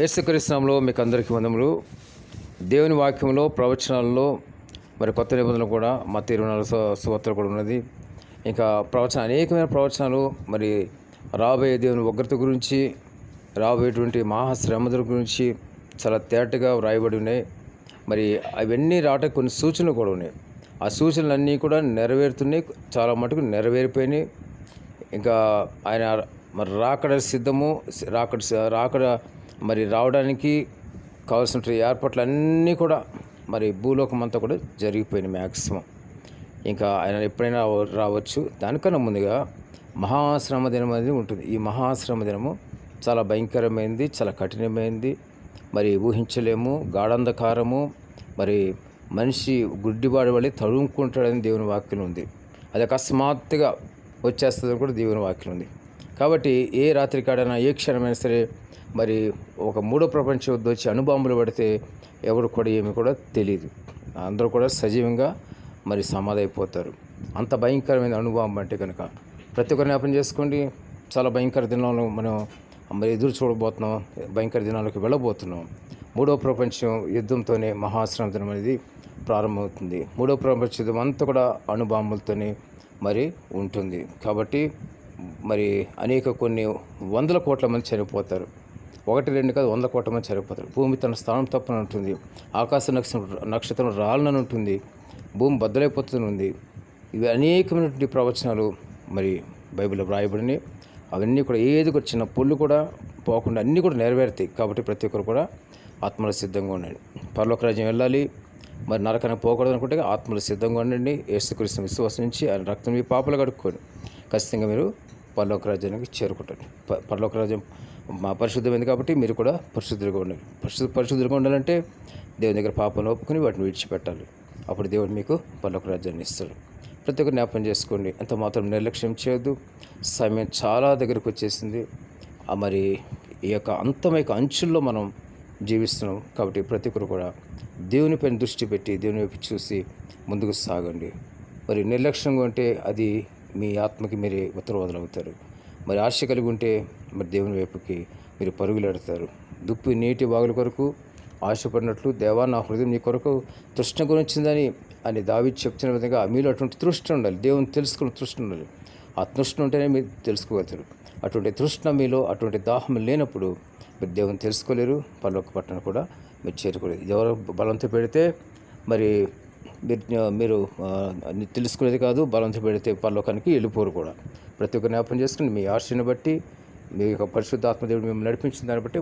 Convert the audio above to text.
యేసుక్రీస్తునామంలో మీకు అందరికీ వందములు. దేవుని వాక్యంలో ప్రవచనాల్లో మరి కొత్త నిబంధనలు కూడా మా ఇరవై నాలుగు సువార్తలు కూడా ఉన్నది. ఇంకా ప్రవచన అనేకమైన ప్రవచనాలు మరి రాబోయే దేవుని ఉగ్రత గురించి రాబోయేటువంటి మహాశ్రమదుల గురించి చాలా తేటగా వ్రాయబడి ఉన్నాయి. మరి అవన్నీ రావటం కొన్ని సూచనలు కూడా ఉన్నాయి. ఆ సూచనలన్నీ కూడా నెరవేరుతున్నాయి చాలా మటుకు నెరవేరిపోయినాయి. ఇంకా ఆయన మరి రాకడ సిద్ధము రాకడ రాకడ మరి రావడానికి కావాల్సిన ఏర్పాట్లు అన్నీ కూడా మరి భూలోకం అంతా కూడా జరిగిపోయినాయి మ్యాక్సిమం ఇంకా ఆయన ఎప్పుడైనా రావచ్చు. దానికన్నా ముందుగా మహాశ్రమ దినం అనేది ఉంటుంది. ఈ మహాశ్రమ దినము చాలా భయంకరమైనది చాలా కఠినమైనది మరి ఊహించలేము. గాఢంధకారము. మరి మనిషి గుడ్డివాడి వల్ల తడుముకుంటాడని దేవుని వాక్యం ఉంది. అది అకస్మాత్తుగా వచ్చేస్తుందని కూడా దేవుని వాక్యం ఉంది. కాబట్టి ఏ రాత్రి కాడైనా ఏ క్షణమైనా సరే మరి ఒక మూడో ప్రపంచ యుద్ధం వచ్చి అణుబాంబులు పడితే ఎవరు కూడా ఏమి కూడా తెలియదు అందరూ కూడా సజీవంగా మరి సమాధైపోతారు. అంత భయంకరమైన అణుబాంబు అంటే కనుక ప్రతి ఒక్కరు జ్ఞాపం చేసుకోండి. చాలా భయంకర దినాలను మనం మరి ఎదురు చూడబోతున్నాం. భయంకర దినాలకు వెళ్ళబోతున్నాం. మూడో ప్రపంచం యుద్ధంతోనే మహాశ్రమ అనేది ప్రారంభమవుతుంది. మూడో ప్రపంచ యుద్ధం అంతా కూడా అణుబాంబులతోనే మరి ఉంటుంది. కాబట్టి మరి అనేక కొన్ని వందల కోట్ల మంది చనిపోతారు. ఒకటి రెండు కాదు వందల కోట్ల మంది చనిపోతారు. భూమి తన స్థానం తప్పని ఉంటుంది. ఆకాశ నక్షత్రం నక్షత్రం రాళ్ళని ఉంటుంది. భూమి బద్దలైపోతుంది ఉంది. ఇవి అనేకమైనటువంటి ప్రవచనాలు మరి బైబిల్లో వ్రాయబడినాయి అవన్నీ కూడా ఏది కూడా చిన్న పొల్లు కూడా పోకుండా అన్నీ కూడా నెరవేరుతాయి. కాబట్టి ప్రతి ఒక్కరు కూడా ఆత్మలు సిద్ధంగా ఉండండి. పరలోక రాజ్యం వెళ్ళాలి. మరి నరకానికి పోకూడదు అనుకుంటే ఆత్మలు సిద్ధంగా ఉండండి. ఏసుకృష్ణ విశ్వాసం నుంచి ఆయన రక్తం మీ పాపలు కడుక్కోండి. ఖచ్చితంగా మీరు పరలోక రాజ్యానికి చేరుకుంటారు ప- పరలోక రాజ్యం మా పరిశుద్ధమైంది కాబట్టి మీరు కూడా పరిశుద్ధులుగా ఉండాలి పరిశుద్ధ పరిశుద్ధులుగా ఉండాలంటే దేవుని దగ్గర పాపను ఒప్పుకొని వాటిని విడిచిపెట్టాలి. అప్పుడు దేవుడు మీకు పరలోక రాజ్యాన్ని ఇస్తాడు. ప్రతి ఒక్కరు జ్ఞాపకం చేసుకోండి. అంత మాత్రం నిర్లక్ష్యం చేయొద్దు. సమయం చాలా దగ్గరకు వచ్చేసింది. ఆ మరి ఈ యొక్క అంతమైక అంచుల్లో మనం జీవిస్తున్నాం కాబట్టి ప్రతి ఒక్కరు కూడా దేవుని పైన దృష్టి పెట్టి దేవుని వైపు చూసి ముందుకు సాగండి. మరి నిర్లక్ష్యంగా ఉంటే అది మీ ఆత్మకి మీరే ఉత్తరవాదులు మరి ఆశ కలిగి ఉంటే మరి దేవుని వైపుకి మీరు పరుగులెడతారు. దుప్పి నీటి వాగుల కొరకు ఆశపడినట్లు దేవా నా హృదయం నీ కొరకు తృష్ణ గురించిందని అని దావి చెప్తున్న విధంగా మీలో అటువంటి తృష్ణ ఉండాలి. దేవుని తెలుసుకున్న తృష్ణ ఉండాలి. ఆ తృష్ణ ఉంటేనే మీరు తెలుసుకోగలుగుతారు. అటువంటి తృష్ణ మీలో అటువంటి దాహం లేనప్పుడు మీరు దేవుని తెలుసుకోలేరు. పర్లోక పట్టణ కూడా మీరు చేరుకోలేదు ఎవరు బలంతో పెడితే మరి మీరు మీరు తెలుసుకునేది కాదు బలవంతం పెడితే పరలోకానికి వెళ్ళిపోరు కూడా. ప్రతి ఒక్క జ్ఞాపకం చేసుకుని మీ ఆశని బట్టి మీ యొక్క పరిశుద్ధ ఆత్మదేవుడు మిమ్మల్ని నడిపించిన దాన్ని బట్టి